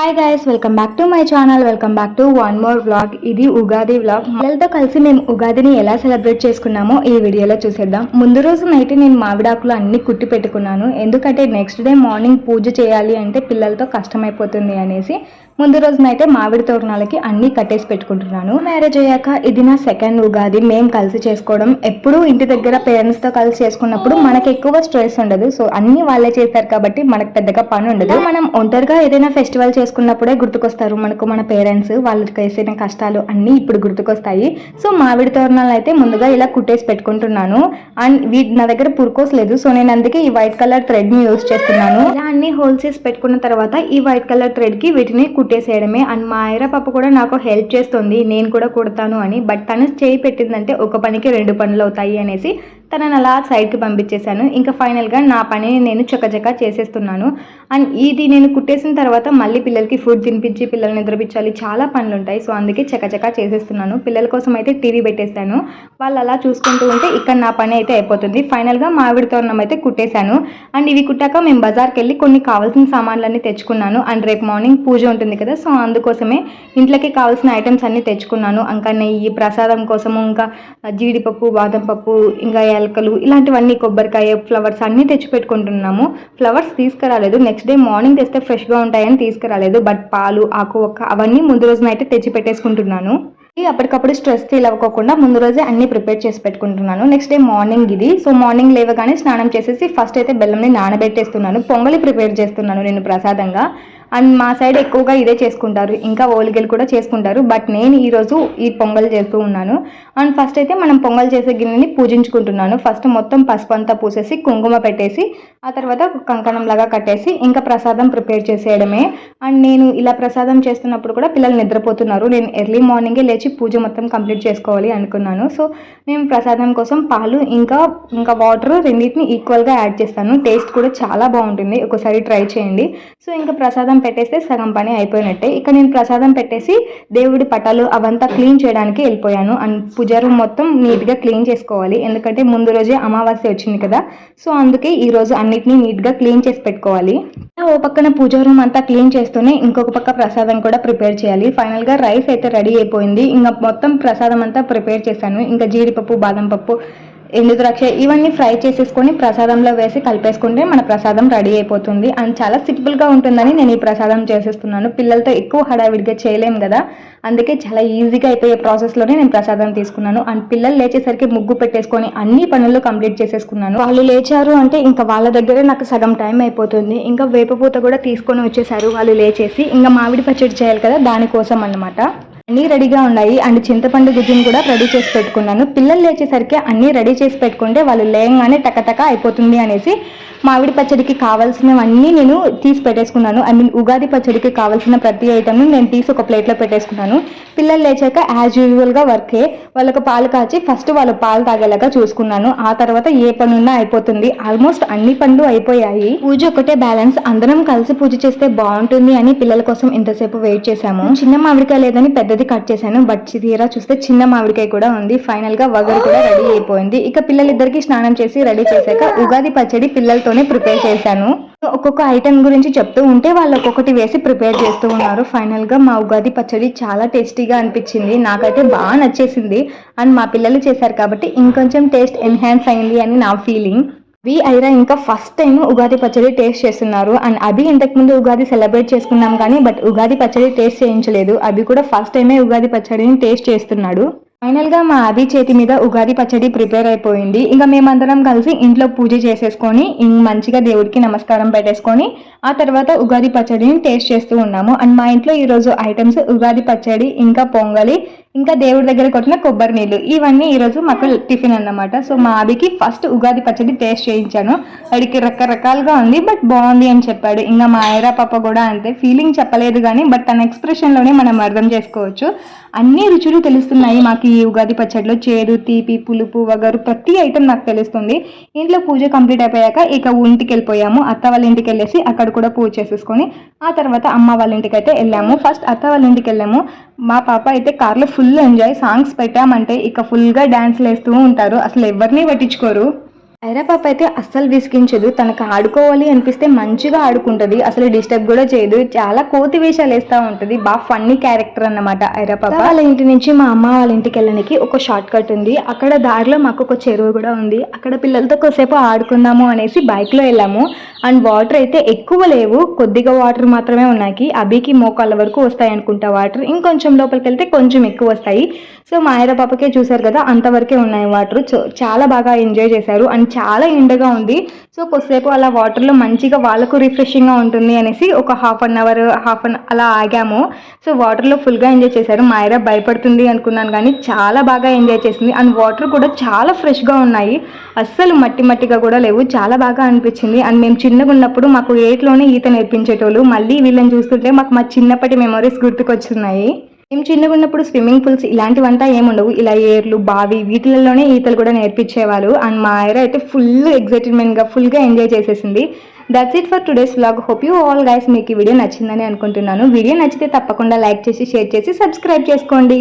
Hi guys welcome back to my channel welcome back to one more vlog ఇది Ugadi vlog పిల్లలతో కలిసి మేము ఉగాదిని ఎలా సెలబ్రేట్ చేసుకున్నామో ఈ వీడియోలో చూసేద్దాం. ముందు రోజు నైట్ నేను మామిడాకులు అన్ని కుట్టి పెట్టుకున్నాను. ఎందుకంటే నెక్స్ట్ డే మార్నింగ్ పూజ చేయాలి అంటే పిల్లలతో కష్టమైపోతుంది అనేసి ముందు రోజునైతే మామిడి తోరణాలకి అన్ని కట్టేసి పెట్టుకుంటున్నాను. మ్యారేజ్ అయ్యాక ఇది నా సెకండ్ ఉగాది. మేము కలిసి చేసుకోవడం ఎప్పుడూ ఇంటి దగ్గర పేరెంట్స్తో కలిసి చేసుకున్నప్పుడు మనకి ఎక్కువ స్ట్రెస్ ఉండదు. సో అన్ని వాళ్ళే చేస్తారు కాబట్టి మనకు పెద్దగా పని ఉండదు. మనం ఒంటరిగా ఏదైనా ఫెస్టివల్ చేసుకున్నప్పుడే గుర్తుకొస్తారు. మనకు మన పేరెంట్స్ వాళ్ళకి వేసిన కష్టాలు అన్ని ఇప్పుడు గుర్తుకొస్తాయి. సో మామిడి తోరణాలు అయితే ముందుగా ఇలా కుట్టేసి పెట్టుకుంటున్నాను. అండ్ వీటి నా దగ్గర పురుకోస్ లేదు. సో నేను అందుకే ఈ వైట్ కలర్ థ్రెడ్ని యూస్ చేస్తున్నాను. ఇలా అన్ని హోల్సేల్స్ పెట్టుకున్న తర్వాత ఈ వైట్ కలర్ థ్రెడ్కి కి వీటిని కుట్టేసేయడమే. అండ్ మా ఐరా పాప కూడా నాకు హెల్ప్ చేస్తుంది. నేను కూడా కుడతాను అని. బట్ తను చేయి పెట్టిందంటే ఒక పనికి రెండు పనులు అవుతాయి అనేసి తనని అలా సైడ్కి పంపించేశాను. ఇంకా ఫైనల్గా నా పనిని నేను చకచక చేసేస్తున్నాను. అండ్ ఇది నేను కుట్టేసిన తర్వాత మళ్ళీ పిల్లలకి ఫుడ్ తినిపించి పిల్లల్ని నిద్రపించాలి చాలా పనులు ఉంటాయి సో అందుకే చకచక చేసేస్తున్నాను. పిల్లల కోసం అయితే టీవీ పెట్టేశాను. వాళ్ళు అలా చూసుకుంటూ ఉంటే ఇక్కడ నా పని అయితే అయిపోతుంది. ఫైనల్గా మామిడి తోరణం అయితే కుట్టేశాను. అండ్ ఇవి కుట్టాక మేము బజార్కి వెళ్ళి కొన్ని కావాల్సిన సామాన్లన్నీ తెచ్చుకున్నాను. అండ్ రేపు మార్నింగ్ పూజ ఉంటుంది కదా సో అందుకోసమే ఇంట్లోకి కావాల్సిన ఐటమ్స్ అన్నీ తెచ్చుకున్నాను. ఇంకా నెయ్యి ప్రసాదం కోసము ఇంకా జీడిపప్పు బాదం పప్పు ఇంకా ఎలకలు ఇలాంటివన్నీ కొబ్బరికాయ ఫ్లవర్స్ అన్నీ తెచ్చి పెట్టుకుంటున్నాము ఫ్లవర్స్ తీసుకురాలేదు. నెక్స్ట్ డే మార్నింగ్ తెస్తే ఫ్రెష్గా ఉంటాయని తీసుకురాలేదు. బట్ పాలు ఆకు ఒక్క అవన్నీ ముందు రోజున అయితే తెచ్చి పెట్టేసుకుంటున్నాను అప్పటికప్పుడు స్ట్రెస్ ఫీల్ అవ్వకుండా ముందు రోజే అన్ని ప్రిపేర్ చేసి పెట్టుకుంటున్నాను. నెక్స్ట్ డే మార్నింగ్ ఇది. సో మార్నింగ్ లేవగానే స్నానం చేసేసి ఫస్ట్ అయితే బెల్లంని నానబెట్టేస్తున్నాను. పొంగలి ప్రిపేర్ చేస్తున్నాను నేను ప్రసాదంగా. అండ్ మా సైడ్ ఎక్కువగా ఇదే చేసుకుంటారు. ఇంకా ఓలిగలు కూడా చేసుకుంటారు. బట్ నేను ఈరోజు ఈ పొంగల్ చేస్తూ ఉన్నాను. అండ్ ఫస్ట్ అయితే మనం పొంగల్ చేసే గిన్నెని పూజించుకుంటున్నాను. ఫస్ట్ మొత్తం పసుపు అంతా పూసేసి కుంకుమ పెట్టేసి ఆ తర్వాత కంకణం లాగా కట్టేసి ఇంకా ప్రసాదం ప్రిపేర్ చేసేయడమే. అండ్ నేను ఇలా ప్రసాదం చేస్తున్నప్పుడు కూడా పిల్లలు నిద్రపోతున్నారు. నేను ఎర్లీ మార్నింగే లేచి పూజ మొత్తం కంప్లీట్ చేసుకోవాలి అనుకున్నాను. సో నేను ప్రసాదం కోసం పాలు ఇంకా ఇంకా వాటర్ రెండింటిని ఈక్వల్గా యాడ్ చేస్తాను. టేస్ట్ కూడా చాలా బాగుంటుంది. ఒకసారి ట్రై చేయండి. సో ఇంకా ప్రసాదం పెట్టేస్తే సగం పని అయిపోయినట్టే. ఇక్కడ నేను ప్రసాదం పెట్టేసి దేవుడి పటాలు అవంతా క్లీన్ చేయడానికి వెళ్ళిపోయాను. అండ్ పూజ రూమ్ మొత్తం నీట్గా క్లీన్ చేసుకోవాలి. ఎందుకంటే ముందు రోజే అమావాస్య వచ్చింది కదా. సో అందుకే ఈరోజు అన్నిటినీ నీట్గా క్లీన్ చేసి పెట్టుకోవాలి. ఓ పక్కన పూజ రూమ్ అంతా క్లీన్ చేస్తూనే ఇంకొక పక్క ప్రసాదం కూడా ప్రిపేర్ చేయాలి. ఫైనల్గా రైస్ అయితే రెడీ అయిపోయింది. ఇంకా మొత్తం ప్రసాదం అంతా ప్రిపేర్ చేశాను. ఇంకా జీడిపప్పు బాదం పప్పు ఎండు ద్రాక్ష ఇవన్నీ ఫ్రై చేసేసుకొని ప్రసాదంలో వేసి కలిపేసుకుంటే మన ప్రసాదం రెడీ అయిపోతుంది. అండ్ చాలా సింపుల్గా ఉంటుందని నేను ఈ ప్రసాదం చేసేస్తున్నాను. పిల్లలతో ఎక్కువ హడావిడిగా చేయలేం కదా. అందుకే చాలా ఈజీగా అయిపోయే ప్రాసెస్లోనే నేను ప్రసాదం తీసుకున్నాను. అండ్ పిల్లలు లేచేసరికి ముగ్గు పెట్టేసుకొని అన్ని పనులు కంప్లీట్ చేసేసుకున్నాను. వాళ్ళు లేచారు అంటే ఇంకా వాళ్ళ దగ్గరే నాకు సగం టైం అయిపోతుంది. ఇంకా వేపపూత కూడా తీసుకొని వచ్చేసారు వాళ్ళు లేచేసి. ఇంకా మామిడి పచ్చడి చేయాలి కదా దానికోసం అన్నమాట. అన్నీ రెడీగా ఉన్నాయి. అండ్ చింతపండు గుజ్జుని కూడా రెడీ చేసి పెట్టుకున్నాను. పిల్లలు లేచేసరికి అన్నీ రెడీ చేసి పెట్టుకుంటే వాళ్ళు లేయంగానే టకటక అయిపోతుంది అనేసి మామిడి పచ్చడికి కావాల్సినవన్నీ నేను తీసి పెట్టేసుకున్నాను. ఐ మీన్ ఉగాది పచ్చడికి కావాల్సిన ప్రతి ఐటమ్ని నేను తీసి ఒక ప్లేట్లో పెట్టేసుకున్నాను. పిల్లలు లేచాక యాజ్ యూజువల్గా వర్కే వాళ్ళకు పాలు కాచి ఫస్ట్ వాళ్ళు పాలు తాగేలాగా చూసుకున్నాను. ఆ తర్వాత ఏ పనున్నా అయిపోతుంది. ఆల్మోస్ట్ అన్ని పనులు అయిపోయాయి. పూజ ఒకటే బ్యాలెన్స్ అందరం కలిసి పూజ చేస్తే బాగుంటుంది అని పిల్లల కోసం ఇంతసేపు వెయిట్ చేశాము. చిన్న మామిడికాయ లేదని అనేది కట్ చేశాను బట్ తీరా చూస్తే చిన్న మామిడికాయ కూడా ఉంది. ఫైనల్గా వగరు కూడా రెడీ అయిపోయింది. ఇక పిల్లలిద్దరికి స్నానం చేసి రెడీ చేశాక ఉగాది పచ్చడి పిల్లలతోనే ప్రిపేర్ చేశాను. ఒక్కొక్క ఐటెం గురించి చెప్తూ ఉంటే వాళ్ళు ఒక్కొక్కటి వేసి ప్రిపేర్ చేస్తూ ఉన్నారు. ఫైనల్గా మా ఉగాది పచ్చడి చాలా టేస్టీగా అనిపించింది. నాకైతే బాగా నచ్చేసింది. అండ్ మా పిల్లలు చేశారు కాబట్టి ఇంకొంచెం టేస్ట్ ఎన్హాన్స్ అయింది అని నా ఫీలింగ్ వి ఐరా ఇంకా ఫస్ట్ టైం ఉగాది పచ్చడి టేస్ట్ చేస్తున్నారు. అండ్ అభి ఇంతకుముందు ఉగాది సెలబ్రేట్ చేసుకున్నాం కానీ బట్ ఉగాది పచ్చడి టేస్ట్ చేయించలేదు. అభి కూడా ఫస్ట్ టైమే ఉగాది పచ్చడిని టేస్ట్ చేస్తున్నాడు. ఫైనల్గా మా అభి చేతి మీద ఉగాది పచ్చడి ప్రిపేర్ అయిపోయింది. ఇంకా మేమందరం కలిసి ఇంట్లో పూజ చేసేసుకొని మంచిగా దేవుడికి నమస్కారం పెట్టేసుకొని ఆ తర్వాత ఉగాది పచ్చడిని టేస్ట్ చేస్తూ ఉన్నాము. అండ్ మా ఇంట్లో ఈరోజు ఐటమ్స్ ఉగాది పచ్చడి ఇంకా పొంగలి ఇంకా దేవుడి దగ్గరకు వచ్చిన కొబ్బరి నీళ్ళు. ఇవన్నీ ఈరోజు మాకు టిఫిన్ అన్నమాట. సో మా అభికి ఫస్ట్ ఉగాది పచ్చడి టేస్ట్ చేయించాను. అడికి రకరకాలుగా ఉంది బట్ బాగుంది అని చెప్పాడు. ఇంకా మా ఐరా పాప కూడా అంతే. ఫీలింగ్ చెప్పలేదు కానీ బట్ తన ఎక్స్ప్రెషన్లోనే మనం అర్థం చేసుకోవచ్చు. అన్ని రుచులు తెలుస్తున్నాయి మాకు ఈ ఉగాది పచ్చడిలో. చేదు తీపి పులుపు వగరు ప్రతి ఐటెం నాకు తెలుస్తుంది. ఇంట్లో పూజ కంప్లీట్ అయిపోయాక ఇక ఇంటికి వెళ్ళిపోయాము. అత్త వాళ్ళ ఇంటికి వెళ్ళేసి అక్కడ కూడా పూజ చేసేసుకొని ఆ తర్వాత అమ్మ వాళ్ళ ఇంటికి అయితే వెళ్ళాము. ఫస్ట్ అత్త వాళ్ళ ఇంటికి వెళ్ళాము. మా పాప అయితే కార్లో ఫుల్ ఎంజాయ్ సాంగ్స్ పెట్టామంటే ఇక ఫుల్గా డ్యాన్స్లు వేస్తూ ఉంటారు. అసలు ఎవరిని పట్టించుకోరు. ఐరా పాప అయితే అస్సలు విసిగించదు. తనకు ఆడుకోవాలి అనిపిస్తే మంచిగా ఆడుకుంటది. అసలు డిస్టర్బ్ కూడా చేయదు. చాలా కోతి వేషాలు వేస్తా ఉంటది. బాగా ఫన్నీ క్యారెక్టర్ అన్నమాట ఐరాపాప వాళ్ళ ఇంటి నుంచి మా అమ్మ వాళ్ళ ఇంటికి వెళ్ళడానికి ఒక షార్ట్ కట్ ఉంది. అక్కడ దారిలో మాకు ఒక చెరువు కూడా ఉంది. అక్కడ పిల్లలతో కొద్దిసేపు ఆడుకుందాము అనేసి బైక్లో వెళ్ళాము. అండ్ వాటర్ అయితే ఎక్కువ లేవు. కొద్దిగా వాటర్ మాత్రమే ఉన్నాయి. అభికి మోకాళ్ళ వరకు వస్తాయి అనుకుంటా వాటర్ ఇంకొంచెం లోపలికి వెళ్తే కొంచెం ఎక్కువ వస్తాయి. సో మా ఐరాపాపకే చూసారు కదా అంతవరకే ఉన్నాయి వాటర్ చాలా బాగా ఎంజాయ్ చేశారు. అండ్ చాలా ఎండగా ఉంది. సో కొద్దిసేపు అలా వాటర్లో మంచిగా వాళ్ళకు రిఫ్రెషింగ్గా ఉంటుంది అనేసి ఒక half an hour half an అలా ఆగాము. సో వాటర్లో ఫుల్గా ఎంజాయ్ చేశారు. మాయరా భయపడుతుంది అనుకున్నాను కానీ చాలా బాగా ఎంజాయ్ చేసింది. అండ్ వాటర్ కూడా చాలా ఫ్రెష్గా ఉన్నాయి. అస్సలు మట్టి మట్టిగా కూడా లేవు. చాలా బాగా అనిపించింది. అండ్ మేము చిన్నగా ఉన్నప్పుడు మాకు ఏట్లోనే ఈత నేర్పించేటోళ్ళు. మళ్ళీ వీళ్ళని చూస్తుంటే మాకు మా చిన్నప్పటి మెమరీస్ గుర్తుకొచ్చున్నాయి. మేము చిన్నగా ఉన్నప్పుడు స్విమ్మింగ్ పూల్స్ ఇలాంటివంతా ఏముండవు. ఇలా ఏర్లు బావి వీటిలలోనే ఈతలు కూడా నేర్పించేవాళ్ళు. అండ్ మా ఆయన అయితే ఫుల్ ఎగ్జైట్మెంట్గా ఫుల్గా ఎంజాయ్ చేసేసింది. That's it for today's vlog hope you all guys మీకు ఈ వీడియో నచ్చిందని అనుకుంటున్నాను. వీడియో నచ్చితే తప్పకుండా లైక్ చేసి షేర్ చేసి సబ్స్క్రైబ్ చేసుకోండి.